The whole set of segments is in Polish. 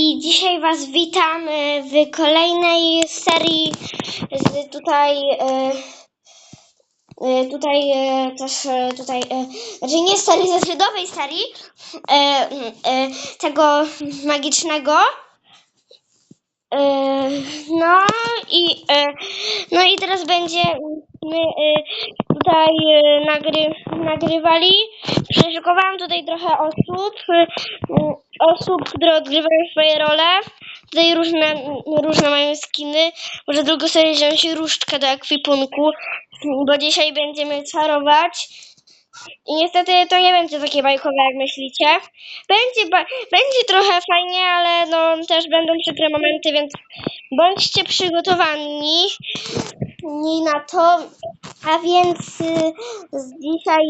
I dzisiaj Was witam e, w kolejnej serii z tutaj e, e, tutaj też tutaj znaczy nie serii ze serii tego magicznego no i no i teraz będziemy tutaj nagry, nagrywali. Przeszukowałam tutaj trochę osób, osób, które odgrywają swoje role. Tutaj różne, różne mają skiny. Może tylko sobie wziąć różdżkę do ekwipunku, bo dzisiaj będziemy czarować. I niestety to nie będzie takie bajkowe, jak myślicie. Będzie, ba- będzie trochę fajnie, ale no też będą przykre momenty, więc bądźcie przygotowani na to. A więc y, z dzisiaj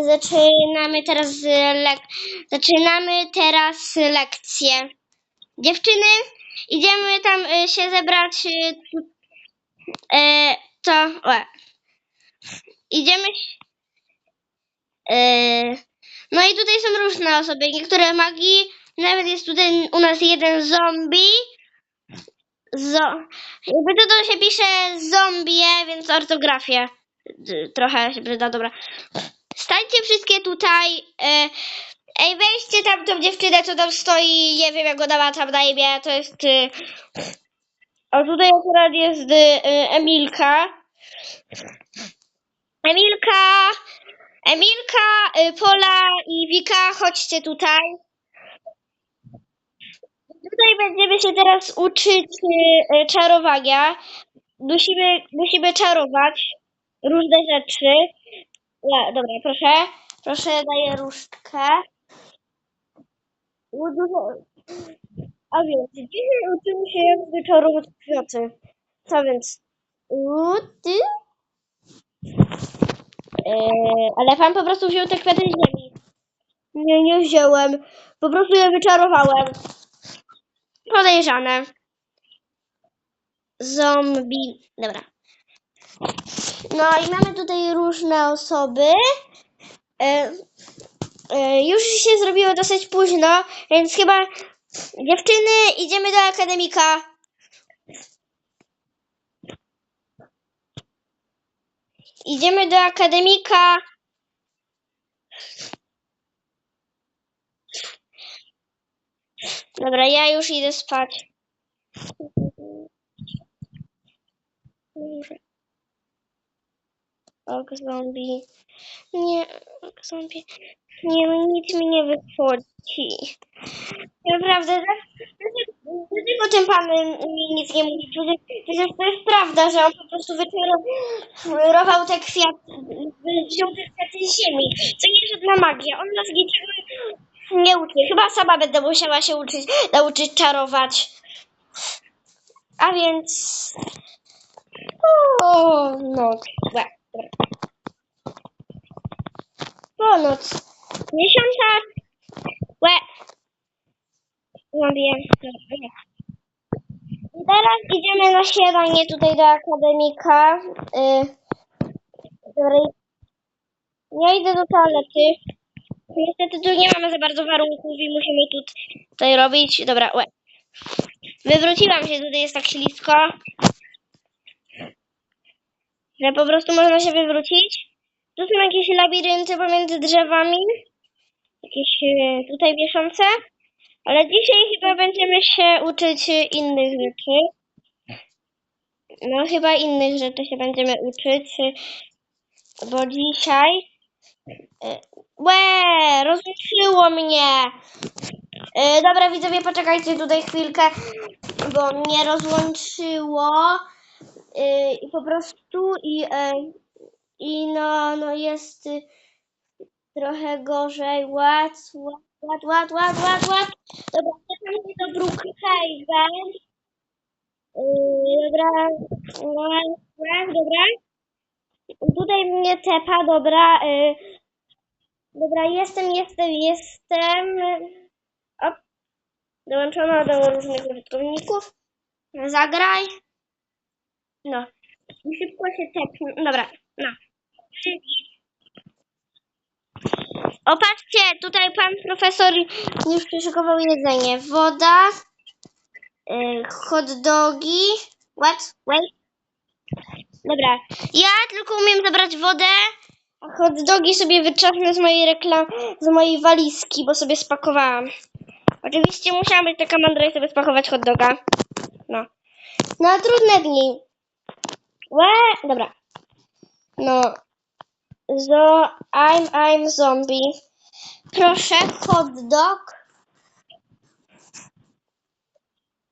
y, zaczynamy teraz lek- zaczynamy teraz lekcję. Dziewczyny, idziemy tam y, się zebrać. y, y, to. Idziemy. Yy, No i tutaj są różne osoby, niektóre magii, nawet jest tutaj u nas jeden zombie. Zo jakby to, to się pisze zombie, więc ortografię y, trochę się przyda, dobra. Stańcie wszystkie tutaj. yy, Ej, weźcie tam tą dziewczynę, co tam stoi, nie wiem jak ona tam na imię, to jest... y, O, tutaj akurat jest y, y, Emilka. Emilka! Emilka, y, Pola i Wika, chodźcie tutaj. Tutaj będziemy się teraz uczyć y, y, czarowania. Musimy, musimy czarować różne rzeczy. Nie, dobra, proszę. Proszę, daję różdżkę. A więc, dzisiaj uczymy się jak wyczarować kwiaty. Co więc? U, Eee, ale pan po prostu wziął te kwiaty z ziemi. Nie, nie wziąłem. Po prostu je wyczarowałem. Podejrzane. Zombie. Dobra. No i mamy tutaj różne osoby. E, e, już się zrobiło dosyć późno, więc chyba dziewczyny idziemy do akademika. Idziemy do akademika. Dobra, ja już idę spać. Ok, zombie. Nie, ok, zombie. Nie, nic mi nie wychodzi. Naprawdę, dlaczego ten pan mi nic nie mówi? Przecież, przecież to jest prawda, że on po prostu wyczarował te kwiaty, wziął te kwiaty z ziemi. To nie żadna magia. On nas niczego nie uczy. Chyba sama będę musiała się uczyć, nauczyć czarować. A więc... O, noc. Ponoc. Miesiąca... Łe. Teraz idziemy na śniadanie tutaj do akademika. Y, dobra. Ja idę do toalety. Niestety tu nie mamy za bardzo warunków i musimy tu tutaj robić. Dobra, łe. Wywróciłam się, tutaj jest tak ślisko. Że po prostu można się wywrócić. Tu są jakieś labirynty pomiędzy drzewami. Jakieś e, tutaj wiszące. Ale dzisiaj chyba będziemy się uczyć innych rzeczy. No chyba innych rzeczy się będziemy uczyć. Bo dzisiaj... e, Łe, rozłączyło mnie. E, Dobra, widzowie, poczekajcie tutaj chwilkę, bo mnie rozłączyło e, i po prostu i, i no, no jest trochę gorzej. Ład, ład, ład, ład, ład, ład. Dobra, czekam do Brookhaven. Yy, dobra, ład, dobra. Tutaj mnie tepa, dobra. y, Dobra, jestem, jestem, jestem. Op. Dołączono do różnych użytkowników. Zagraj. No. I szybko się tepnę. Dobra, no. O, patrzcie, tutaj pan profesor już przyszykował jedzenie. Woda. y, hot dogi. What? Wait. Dobra. Ja tylko umiem zabrać wodę, hot dogi sobie wyczerpnę z mojej reklam, z mojej walizki, bo sobie spakowałam. Oczywiście musiałam być taka mądra i sobie spakować hot doga. No. Na trudne dni. Łe, dobra. No. Zo, I'm, I'm zombie. Proszę, hot dog.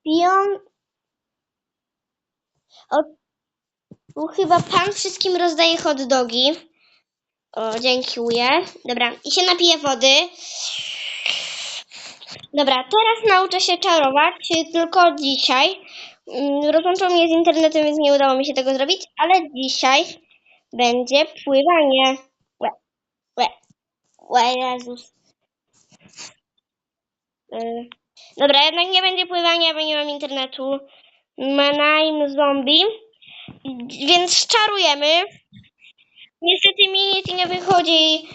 Pion. O, chyba pan wszystkim rozdaje hot dogi. O, dziękuję. Dobra, i się napiję wody. Dobra, teraz nauczę się czarować, tylko dzisiaj. Mm, Rozłączył mnie z internetem, więc nie udało mi się tego zrobić, ale dzisiaj będzie pływanie. Łe, łe, łe, Jezus. Y, Dobra, jednak nie będzie pływania, bo nie mam internetu. Manime zombie. Więc czarujemy. Niestety mi nic nie wychodzi.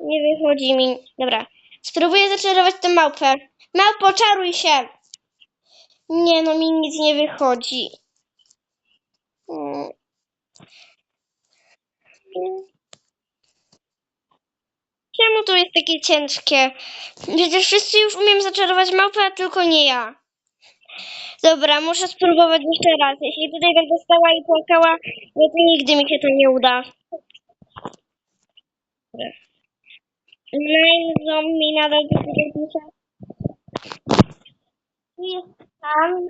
Nie wychodzi mi. Dobra. Spróbuję zaczarować tę małpę. Małpo, czaruj się! Nie no, mi nic nie wychodzi. Mm. Czemu to jest takie ciężkie? Przecież wszyscy już umiem zaczarować małpę, a tylko nie ja. Dobra, muszę spróbować jeszcze raz. Jeśli tutaj będę stała i płakała, no to nigdy mi się to nie uda. Nine zombie nadal pisze. Tu jest tam.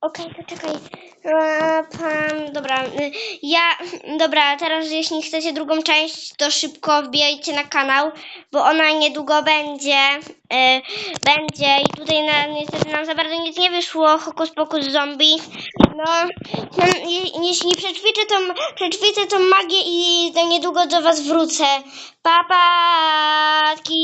Okej, to czekaj. E, Pan, dobra. y, Ja, dobra, teraz jeśli chcecie drugą część, to szybko wbijajcie na kanał, bo ona niedługo będzie. e, będzie i tutaj na, niestety nam za bardzo nic nie wyszło. Hokus pokus zombie. No, no je, jeśli przećwiczę tą, przećwiczę tą magię i to niedługo do was wrócę. Papatki.